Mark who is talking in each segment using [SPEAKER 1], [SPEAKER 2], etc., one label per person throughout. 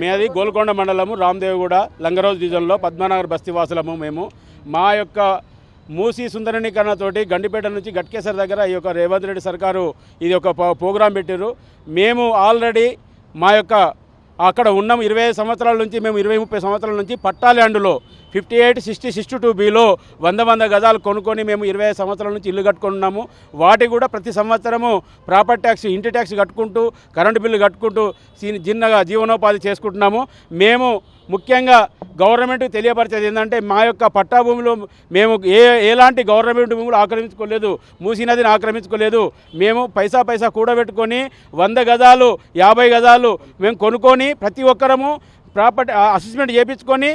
[SPEAKER 1] మేది గోల్కొండ మండలము రామ్దేవిగూడ లంగరోజు డివిజన్లో పద్మనగర్ బస్తీవాసులము మేము. మా యొక్క మూసి సుందరణీకరణతోటి గండిపేట నుంచి గట్కేసర్ దగ్గర ఈ యొక్క రేవంత్ రెడ్డి సర్కారు ఇది ఒక ప్రోగ్రాం పెట్టారు మేము ఆల్రెడీ మా యొక్క అక్కడ ఉన్నాం ఇరవై సంవత్సరాల నుంచి మేము ఇరవై ముప్పై సంవత్సరాల నుంచి పట్టా ల్యాండ్లో fifty eight sixty sixty two బీలో వంద వంద గజాలు కొనుక్కొని మేము ఇరవై ఐదు సంవత్సరాల నుంచి ఇల్లు కట్టుకున్నాము వాటి కూడా ప్రతి సంవత్సరము ప్రాపర్టీ ట్యాక్స్ ఇంటి ట్యాక్స్ కట్టుకుంటూ కరెంటు బిల్లు కట్టుకుంటూ చిన్నగా జీవనోపాధి చేసుకుంటున్నాము. మేము ముఖ్యంగా గవర్నమెంట్కి తెలియపరిచేది ఏంటంటే మా యొక్క పట్టాభూమిలో మేము ఏ ఎలాంటి గవర్నమెంట్ భూములు ఆక్రమించుకోలేదు మూసీ నదిని ఆక్రమించుకోలేదు మేము పైసా పైసా కూడబెట్టుకొని వంద గజాలు యాభై గజాలు మేము కొనుక్కొని ప్రతి ఒక్కరము ప్రాపర్టీ అసెస్మెంట్ చేయించుకొని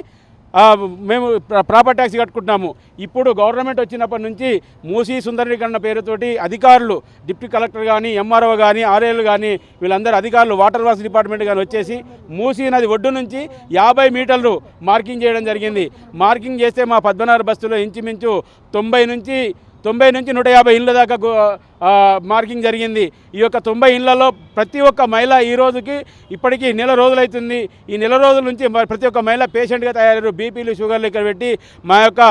[SPEAKER 1] మేము ప్రాపర్ ట్యాక్స్ కట్టుకుంటున్నాము. ఇప్పుడు గవర్నమెంట్ వచ్చినప్పటి నుంచి మూసీ సుందరీకరణ పేరుతోటి అధికారులు డిప్యూటీ కలెక్టర్ కానీ ఎంఆర్ఓ కానీ ఆర్ఏలు కానీ వీళ్ళందరూ అధికారులు వాటర్ వాస్ డిపార్ట్మెంట్ కానీ వచ్చేసి మూసీ నది ఒడ్డు నుంచి యాభై మీటర్లు మార్కింగ్ చేయడం జరిగింది. మార్కింగ్ చేస్తే మా పద్మనాభ బస్సులో ఇంచుమించు తొంభై నుంచి తొంభై నుంచి నూట యాభై ఇళ్ళ దాకా మార్కింగ్ జరిగింది. ఈ యొక్క తొంభై ఇళ్ళలో ప్రతి ఒక్క మహిళ ఈ రోజుకి ఇప్పటికీ నెల రోజులైతుంది. ఈ నెల రోజుల నుంచి ప్రతి ఒక్క మహిళ పేషెంట్గా తయారయ్యారు. బీపీలు షుగర్లు ఇక్కడ పెట్టి మా యొక్క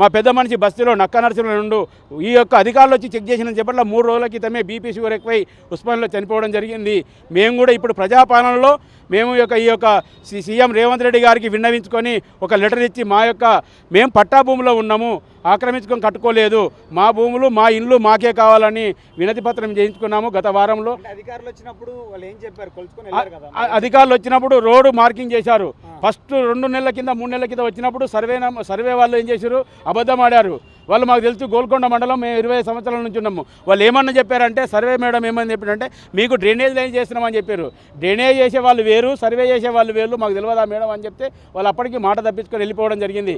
[SPEAKER 1] మా పెద్ద మనిషి బస్తీలో నక్క నరసింహ నుండు ఈ యొక్క అధికారులు వచ్చి చెక్ చేసిన చెప్పట్ల మూడు రోజుల క్రితమే బీపీ షుగర్ ఎక్కువై ఉస్మాన్లో చనిపోవడం జరిగింది. మేము కూడా ఇప్పుడు ప్రజాపాలనలో మేము యొక్క ఈ యొక్క సీఎం రేవంత్ రెడ్డి గారికి విన్నవించుకొని ఒక లెటర్ ఇచ్చి మా యొక్క మేము పట్టాభూమిలో ఉన్నాము. ఆక్రమించుకొని కట్టుకోలేదు. మా భూములు మా ఇండ్లు మాకే కావాలని వినతి పత్రం చేయించుకున్నాము గత వారంలో.
[SPEAKER 2] అధికారులు వచ్చినప్పుడు వాళ్ళు ఏం చెప్పారు?
[SPEAKER 1] అధికారులు వచ్చినప్పుడు రోడ్డు మార్కింగ్ చేశారు. ఫస్ట్ రెండు నెలల కింద మూడు నెలల కింద వచ్చినప్పుడు సర్వే సర్వే వాళ్ళు ఏం చేశారు? అబద్ధం ఆడారు. వాళ్ళు మాకు తెలుసు గోల్కొండ మండలం మేము ఇరవై సంవత్సరాల నుంచి ఉన్నాము. వాళ్ళు ఏమన్నా చెప్పారంటే సర్వే మేడం ఏమని చెప్పారంటే మీకు డ్రైనేజ్ లైన్ చేస్తున్నామని చెప్పారు. డ్రైనేజ్ చేసే వాళ్ళు వేరు సర్వే చేసే వాళ్ళు వేరు మాకు తెలియదా మేడం? అని చెప్తే వాళ్ళు అప్పటికి మాట తప్పించుకొని వెళ్ళిపోవడం జరిగింది.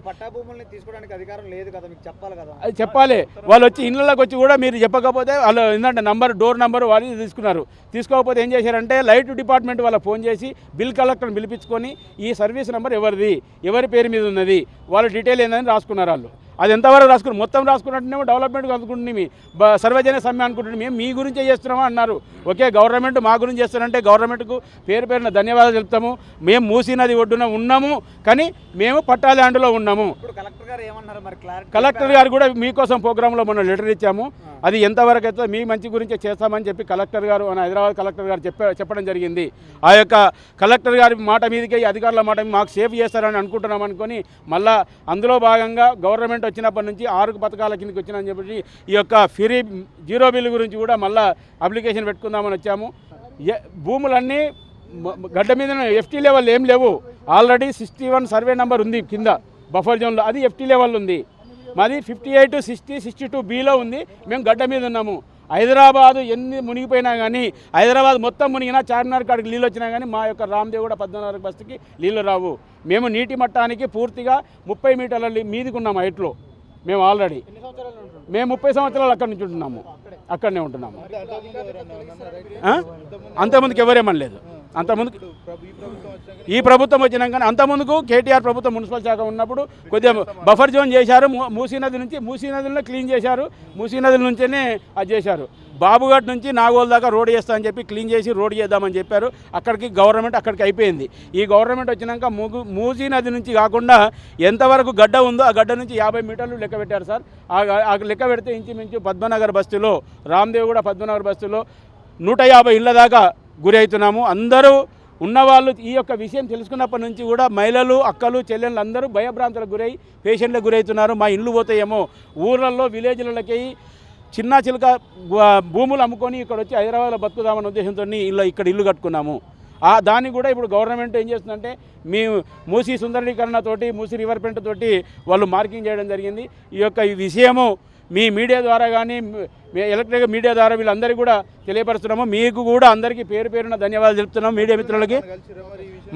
[SPEAKER 1] అది చెప్పాలి. వాళ్ళు వచ్చి ఇళ్ళకి వచ్చి కూడా మీరు చెప్పకపోతే వాళ్ళు ఏంటంటే నంబర్ డోర్ నంబర్ వాళ్ళు తీసుకున్నారు. తీసుకోకపోతే ఏం చేశారంటే లైట్ డిపార్ట్మెంట్ వాళ్ళకి ఫోన్ చేసి బిల్ కలెక్టర్ని పిలిపించుకొని ఈ సర్వీస్ నెంబర్ ఎవరిది? ఎవరి పేరు మీద ఉన్నది? వాళ్ళ డీటెయిల్ ఏందని రాసుకున్నారు వాళ్ళు. అది ఎంతవరకు రాసుకున్నారు మొత్తం రాసుకున్నట్టునేమో డెవలప్మెంట్ అనుకుంటుంది సర్వజన సమ్మె అనుకుంటుంది మేము మీ గురించే చేస్తున్నామా అన్నారు. ఓకే గవర్నమెంట్ మా గురించి చేస్తారంటే గవర్నమెంట్కు పేరు పేరున ధన్యవాదాలు చెప్తాము. మేము మూసీ నది ఒడ్డున ఉన్నాము కానీ మేము పట్టా ల్యాండ్లో ఉన్నాము.
[SPEAKER 2] గారు
[SPEAKER 1] కలెక్టర్ గారు కూడా మీకోసం ప్రోగ్రాంలో మొన్న లెటర్ ఇచ్చాము. అది ఎంతవరకు అయితే మీ మంచి గురించే చేస్తామని చెప్పి కలెక్టర్ గారు మన హైదరాబాద్ కలెక్టర్ గారు చెప్ప చెప్పడం జరిగింది. ఆ యొక్క కలెక్టర్ గారి మాట మీదకే ఈ అధికారుల మాట మాకు సేఫ్ చేస్తారని అనుకుంటున్నాం అనుకొని మళ్ళా అందులో భాగంగా గవర్నమెంట్ వచ్చినప్పటి నుంచి ఆరు పథకాల కిందకి వచ్చిందని చెప్పి ఈ యొక్క ఫ్రీ జీరో బిల్ గురించి కూడా మళ్ళా అప్లికేషన్ పెట్టుకుందామని వచ్చాము. భూములన్నీ గడ్డ మీద ఎఫ్టీ లెవెల్ ఏం లేవు. Already sixty one survey number ఉంది కింద బఫర్ జోన్లో. అది ఎఫ్టీ లెవెల్ ఉంది. మాది fifty eight sixty sixty two బీలో ఉంది. మేము గడ్డ మీద ఉన్నాము. హైదరాబాద్ ఎన్ని మునిగిపోయినా కానీ హైదరాబాద్ మొత్తం మునిగినా చార్మినార్ కాడికి నీళ్ళు వచ్చినా కానీ మా యొక్క రామ్దేవ్ కూడా పద్మనాభ బస్తికి నీళ్ళు రావు. మేము నీటి మట్టానికి పూర్తిగా ముప్పై మీటర్ల మీదికి ఉన్నాము హైట్లో. మేము ఆల్రెడీ. మేము ముప్పై సంవత్సరాలు అక్కడి నుంచి ఉంటున్నాము. అక్కడనే ఉంటున్నాము? అంతకుముందుకు ఎవరేమనలేదు
[SPEAKER 3] అంతకుముందు ఈ ప్రభుత్వం
[SPEAKER 1] వచ్చినాకనే వచ్చినాక అంతకుముందుకు కేటీఆర్ ప్రభుత్వం మున్సిపల్ శాఖ ఉన్నప్పుడు కొద్దిగా బఫర్ జోన్ చేశారు. మూ- మూసీ నది నుంచి మూసీ నదిలో క్లీన్ చేశారు. మూసీ నదుల నుంచేనే అది చేశారు. బాబుఘాట్ నుంచి నాగోల్ దాకా రోడ్ చేస్తా అని చెప్పి క్లీన్ చేసి రోడ్ చేద్దామని చెప్పారు. అక్కడికి గవర్నమెంట్ అక్కడికి అయిపోయింది. ఈ గవర్నమెంట్ వచ్చినాక మూసీ నది నుంచి కాకుండా ఎంతవరకు గడ్డ ఉందో ఆ గడ్డ నుంచి యాభై మీటర్లు లెక్క పెట్టారు సార్. ఆ ఆ లెక్క పెడితే ఇంచుమించు పద్మనగర్ బస్తీలో రామ్దేవ్ కూడా పద్మనగర్ బస్తీలో నూట యాభై ఇళ్ళ దాకా గురి అవుతున్నాము. అందరూ ఉన్నవాళ్ళు ఈ యొక్క విషయం తెలుసుకున్నప్పటి నుంచి కూడా మహిళలు అక్కలు చెల్లెళ్ళు అందరూ భయభ్రాంతులకు గురై పేషెంట్లకు గురవుతున్నారు. మా ఇల్లు పోతాయేమో. ఊర్లలో విలేజ్లకి చిన్న చిలుక భూములు అమ్ముకొని ఇక్కడ వచ్చి హైదరాబాద్లో బతుకుదామన్న ఉద్దేశంతో ఇల్లు ఇక్కడ ఇల్లు కట్టుకున్నాము. ఆ దాన్ని కూడా ఇప్పుడు గవర్నమెంట్ ఏం చేస్తుందంటే మీ మూసీ సుందరీకరణతోటి మూసీ రివర్ పెంట్ తోటి వాళ్ళు మార్కింగ్ చేయడం జరిగింది. ఈ యొక్క ఈ విషయము మీ మీడియా ద్వారా కానీ ఎలక్ట్రిక్ మీడియా ద్వారా వీళ్ళందరికీ కూడా తెలియపరుస్తున్నాము. మీకు కూడా అందరికీ పేరు పేరున ధన్యవాదాలు చెప్తున్నాము మీడియా మిత్రులకి.